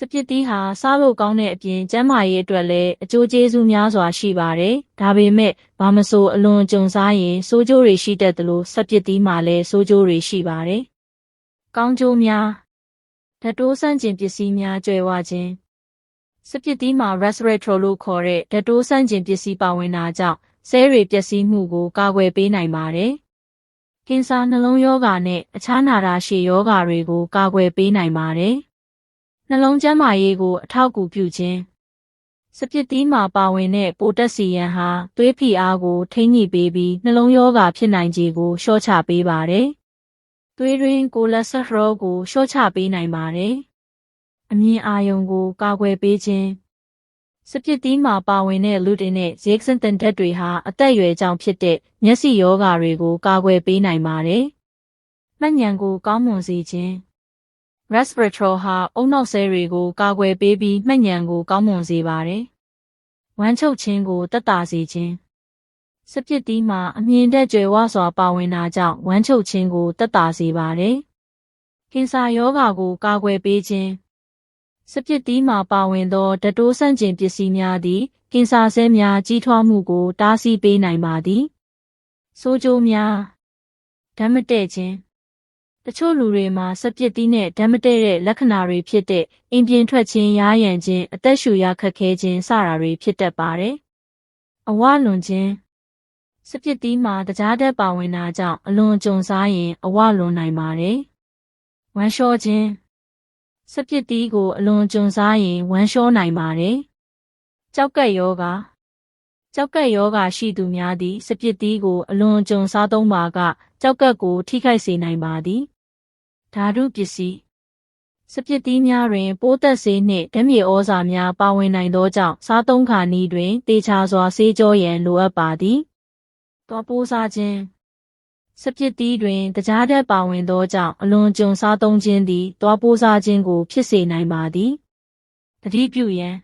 စပစ်သီးဟာစားလို့ကောင်းတဲ့အပြင်ကျန်းမာရေးအတွက်လည်းအကျိုးကျေးဇူးများစွာရှိပါတယ်။ဒါပေမဲ့ဘာမဆိုအလွန်ကြုံစားရင်ဆိုးကျိုးတွေရှိတတ်သလိုစပစ်သီးမှာလည်းဆိုးကျိုးတွေရှိပါတယ်။ကောင်းကျိုးများဓာတ်တိုးဆန့်ကျင်ပစ္စည်းများကြွယ်ဝခြင်းစပစ်သီးမှာ resveratrol လို့ခေါ်တဲ့ဓာတ်တိုးဆန့်ကျင်ပစ္စည်းပါဝင်တာကြောင့်ဆဲတွေပျက်စီးမှုကိုကာကွယ်ပေးနိုင်ပါတယ်။ကင်ဆာနှလုံးရောဂါနဲ့အခြားနာတာရှည်ရောဂါတွေကိုကာကွယ်ပေးနိုင်ပါတယ်။ နှလုံးကျန်းမာရေးကိုအထောက်အကူပြုခြင်းစပစ်သီးမှာပါဝင်တဲ့ပိုတက်ဆီယမ်ဟာသွေးဖိအားကိုထိန်းညှိပေးပြီးနှလုံးရောဂါဖြစ်နိုင်ခြေကိုလျှော့ချပေးပါတယ်။သွေးရင်းကိုလက်စထရောကိုလျှော့ချပေးနိုင်ပါတယ်။အမြင်အာရုံကိုကာကွယ်ပေးခြင်းစပစ်သီးမှာပါဝင်တဲ့လူတင်နဲ့ဇေကစန်တန်ဓာတ်တွေဟာအသက်အရွယ်ကြောင့်ဖြစ်တဲ့မျက်စိရောဂါတွေကိုကာကွယ်ပေးနိုင်ပါတယ်။မှတ်ဉဏ်ကိုကောင်းမွန်စေခြင်း resveratrol ဟာအုံနောက်ဆဲတွေကိုကာကွယ်ပေးပြီးမှတ်ဉဏ်ကိုကောင်းမွန်စေပါတယ်။ဝမ်းချုပ်ခြင်းကိုတက်တာစေခြင်းစပစ်သီးမှာအမြင်တက်ကြွယ်ဝစွာပါဝင်တာကြောင့်ဝမ်းချုပ်ခြင်းကိုတက်တာစေပါတယ်။ကင်ဆာရောဂါကိုကာကွယ်ပေးခြင်းစပစ်သီးမှာပါဝင်သောဓာတ်တိုးဆန့်ကျင်ပစ္စည်းများသည်ကင်ဆာဆဲများကြီးထွားမှုကိုတားဆီးပေးနိုင်ပါသည်။ဆိုးကျိုးများဓာတ်မတည့်ခြင်း တချို့လူတွေမှာစပစ်သီးနဲ့ဓာတ်မတည့်တဲ့လက္ခဏာတွေဖြစ်တဲ့အင်ပြင်ထွက်ခြင်းရားရံခြင်းအသက်ရှူရခက်ခဲခြင်းစတာတွေဖြစ်တတ်ပါတယ်။အဝလွန်ခြင်းစပစ်သီးမှာတကြားတက်ပါဝင်တာကြောင့်အလွန်ကြုံစားရင်အဝလွန်နိုင်ပါတယ်။ဝမ်းလျှောခြင်းစပစ်သီးကိုအလွန်ကြုံစားရင်ဝမ်းလျှောနိုင်ပါတယ်။ကြောက်ကက်ယောဂကြောက်ကက်ယောဂရှိသူများသည် စပစ်သီးကိုအလွန်ကြုံစားသုံးပါကကြောက်ကက်ကိုထိခိုက်စေနိုင်ပါသည်။ ဓာတုပစ္စည်းစပစ်သီးများတွင် ပိုးသက်ဆေးနှင့်ဓာတ်မြေဩဇာများပါဝင်နိုင်သောကြောင့်စားသုံးခါနီးတွင်တေချာစွာဆေးကြောရန်လိုအပ်ပါသည်။တောပိုးစားခြင်းစပစ်တီးတွင်တကြားတက်ပါဝင်သောကြောင့်အလွန်ကြုံစားသုံးခြင်းသည်တွားပိုးစားခြင်းကိုဖြစ်စေနိုင်ပါသည်တတိပြုရန်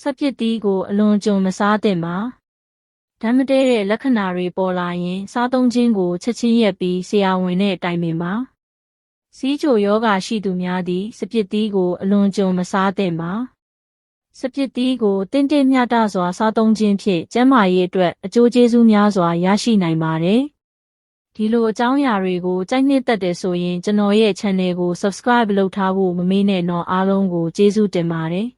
စပစ်တီးကိုအလွန်ကြုံမစားသင့်ပါဓာတ်မတဲတဲ့လက္ခဏာတွေပေါ်လာရင် စားသုံးခြင်းကိုချက်ချင်းရက်ပြီးဆရာဝန်နဲ့တိုင်ပင်ပါ စီးချိုယောဂရှိသူများသည် စပစ်တီးကိုအလွန်ကြုံမစားသင့်ပါစပစ်တီးကိုတင့်တင့်မြတ်စွာစားသုံးခြင်းဖြင့်ကျန်းမာရေးအတွက်အကျိုးကျေးဇူးများစွာရရှိနိုင်ပါတယ်ဒီလိုအကြောင်းအရာတွေကိုကြိုက်နှစ်သက်တယ်ဆိုရင်ကျွန်တော်ရဲ့ channel ကို subscribe လုပ်ထားဖို့မမေ့နဲ့တော့အားလုံးကိုကျေးဇူးတင်ပါတယ်